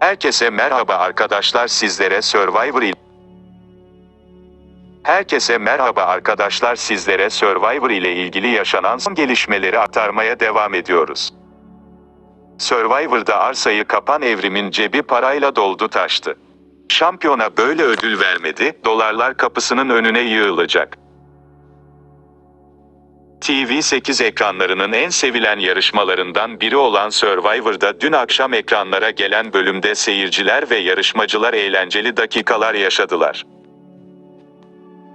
Herkese merhaba arkadaşlar sizlere Survivor il Herkese merhaba arkadaşlar sizlere Survivor ile ilgili yaşanan son gelişmeleri aktarmaya devam ediyoruz. Survivor'da arsayı kapan evrimin cebi parayla doldu taştı. Şampiyona böyle ödül vermedi, dolarlar kapısının önüne yığılacak. TV8 ekranlarının en sevilen yarışmalarından biri olan Survivor'da dün akşam ekranlara gelen bölümde seyirciler ve yarışmacılar eğlenceli dakikalar yaşadılar.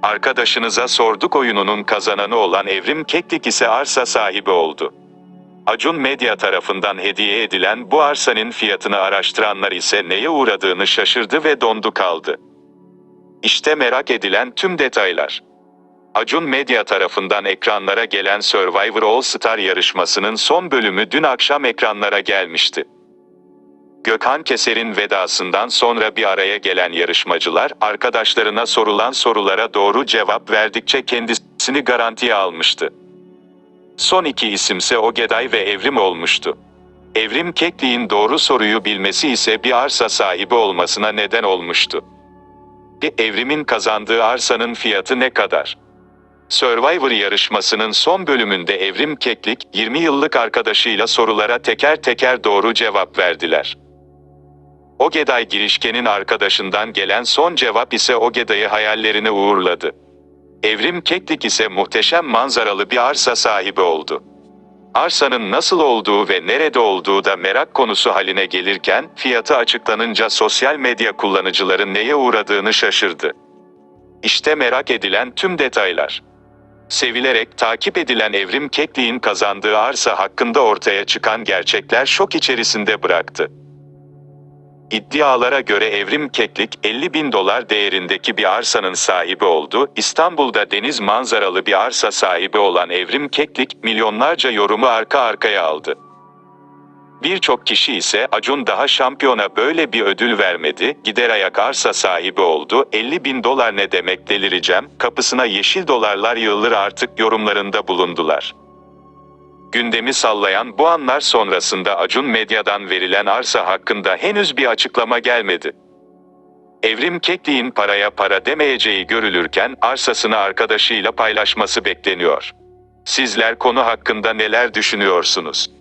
Arkadaşınıza sorduk oyununun kazananı olan Evrim Keklik ise arsa sahibi oldu. Acun Medya tarafından hediye edilen bu arsanın fiyatını araştıranlar ise neye uğradığını şaşırdı ve dondu kaldı. İşte merak edilen tüm detaylar. Acun Medya tarafından ekranlara gelen Survivor All Star yarışmasının son bölümü dün akşam ekranlara gelmişti. Gökhan Keser'in vedasından sonra bir araya gelen yarışmacılar, arkadaşlarına sorulan sorulara doğru cevap verdikçe kendisini garantiye almıştı. Son iki isimse Ogeday ve Evrim olmuştu. Evrim Kekli'nin doğru soruyu bilmesi ise bir arsa sahibi olmasına neden olmuştu. Evrim'in kazandığı arsanın fiyatı ne kadar? Survivor yarışmasının son bölümünde Evrim Keklik, 20 yıllık arkadaşıyla sorulara teker teker doğru cevap verdiler. Ogeday girişkenin arkadaşından gelen son cevap ise Ogeday'ı hayallerine uğurladı. Evrim Keklik ise muhteşem manzaralı bir arsa sahibi oldu. Arsanın nasıl olduğu ve nerede olduğu da merak konusu haline gelirken, fiyatı açıklanınca sosyal medya kullanıcıları neye uğradığını şaşırdı. İşte merak edilen tüm detaylar. Sevilerek takip edilen Evrim Keklik'in kazandığı arsa hakkında ortaya çıkan gerçekler şok içerisinde bıraktı. İddialara göre Evrim Keklik 50 bin dolar değerindeki bir arsanın sahibi oldu. İstanbul'da deniz manzaralı bir arsa sahibi olan Evrim Keklik milyonlarca yorumu arka arkaya aldı. Birçok kişi ise Acun daha şampiyona böyle bir ödül vermedi, gider ayak arsa sahibi oldu, 50 bin dolar ne demek delireceğim, kapısına yeşil dolarlar yığılır artık yorumlarında bulundular. Gündemi sallayan bu anlar sonrasında Acun Medya'dan verilen arsa hakkında henüz bir açıklama gelmedi. Evrim Keklik'in paraya para demeyeceği görülürken arsasını arkadaşıyla paylaşması bekleniyor. Sizler konu hakkında neler düşünüyorsunuz?